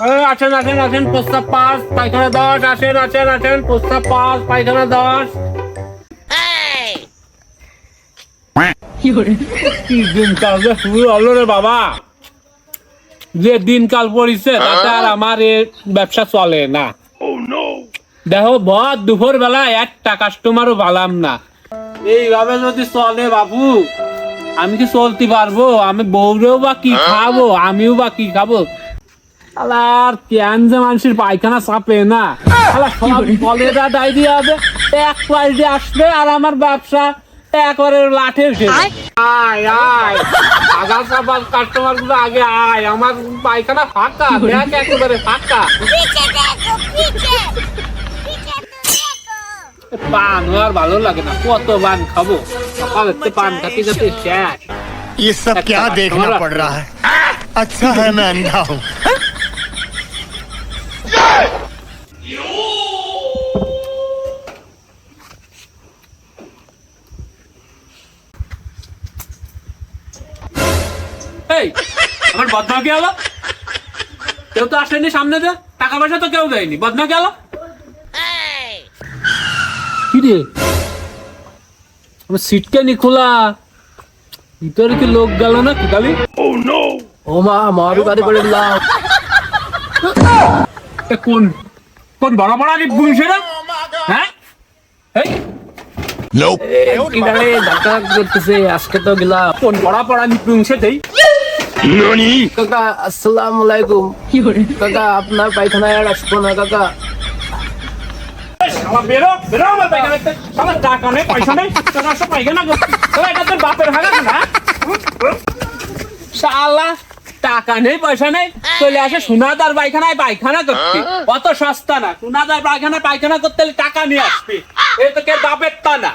আসেন প্রস্তাব পাস পায়খানা দশ আসেন প্রস্তাব পাস পায়খানা দশ। কি দিনকাল যে শুরু হলো রে বাবা। যে দিনকাল পড়িছে তাতে আর আমার এ ব্যবসা চলে না। দেখো বদ দুপুর বেলা একটা কাস্টমারও পালাম না। এইভাবে যদি চলে বাবু আমি কি চলতে পারব? আমি বউরেও বা কি খাব? আমিও বা কি খাব? আর কেন যে মানুষের পায়খানা চাপে না আলা সব কলেরা ডায়রিয়া হবে এক পাল্টে আসবে আর আমার ব্যবসা একবারে লাঠে উঠে যাবে। আয় আয় আগা চাপার কাস্টমার গুলো আগে আয় আমার পায়খানা ফাঁকা দেখ একেবারে ফাঁকা पीछे देखो पीछे पीछे तो देखो পান আর ভালো লাগে না কত পান খাবো সকালে তো পান খাতে খাতে শেষ ये सब क्या अच्छा, देखना हमारा- पड़ रहा है अच्छा है मैं अंधा हूँ এই আমার বদনা কি হলো কেউ তো আসেনি সামনে দে টাকা পয়সা তো কেউ দেয়নি। বদনা কি হলো কি রে? আমার নি খোলা। ভিতরে কি লোক গেল না কি খালি? ও মা মারু গাড়ি করে দিলাম কোন কোন বড় বড় আলি বুঝছে না হ্যাঁ? এই। কিনারে ধাক্কা করতেছে আজকে তো গেলাম। কোন বড় বড় আলি বুঝছে কাকা আসসালামু আলাইকুম। কাকা আপনার পায়খানায় আর না কাকা। হ্যাঁ? টাকা নেই পয়সা নেই। চলে আসে সোনাদার পায়খানায় পায়খানা করতে। অত সস্তা না। সোনাদার পায়খানায় পায়খানা করতে হলে টাকা নিয়ে আসবি। এ তো কে বাপের তা না।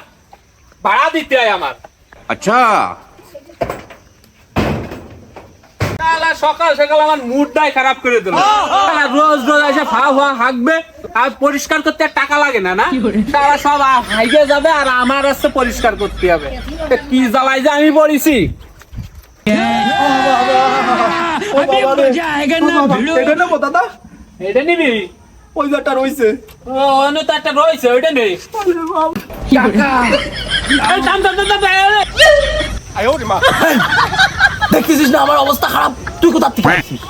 ভাড়া দিতে হয় আমার। আচ্ছা। শালা সকাল সকাল আমার মুডটাই খারাপ করে দিল। রোজ রোজ এসে ফা ফা হাঁকবে আর পরিষ্কার করতে আর টাকা লাগে না না? তারা সব হাইগে যাবে আর আমার আসছে পরিষ্কার করতে হবে। কি জ্বালাই যে আমি পড়েছি? এটা নেব ওই রয়েছে অন্য তো একটা রয়েছে ওইটা নেই। দেখতেছিস না? আমার অবস্থা খারাপ। তুই কোথা থেকে আসছিস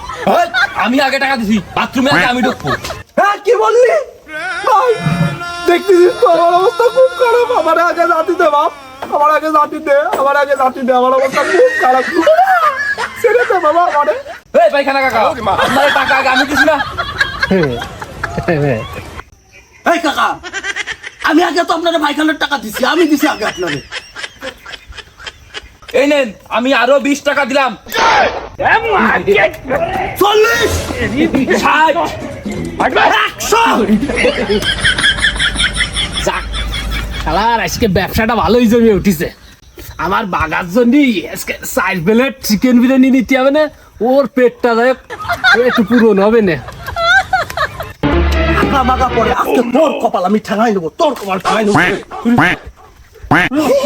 আমি আগে টাকা দিছি। বাথরুমে আগে আমি ঢুকবো। হ্যাঁ কি বললি? ভাই দেখতেছিস তো? আমার অবস্থা খুব খারাপ। আমার আগে জাতি দে বাপ। আমার আগে জাতি দে আমার আগে জাতি দে। আমার অবস্থা খুব খারাপ। ছেড়ে দে বাবা আমারে। এই পায়খানা কাকা আপনার টাকা আগে আমি দিছি না। এই কাকা আমি আগে তো আপনার পায়খানার টাকা দিছি আমি দিছি আগে আপনারে। এই নেন আমি আরও বিশ টাকা দিলাম। চল্লিশ ষাট একশো। যাক শালার আজকে ব্যবসাটা ভালোই জমে উঠিছে। আমার বাগার জন্য আজকে চার প্লেট চিকেন বিরিয়ানি নিতে হবে না ওর পেটটা যায় একটু পূরণ হবে না। আগা বাগা পরে আজকে তোর কপাল আমি ঠেঙাই নেব তোর কপাল ঠেঙাই নেব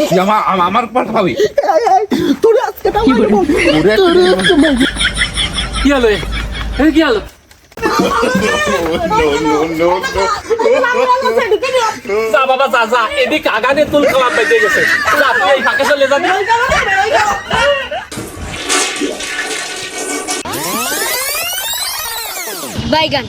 তুই আমার আমার পাল্টা পাবি? তোর চলে যাবি। বাইগান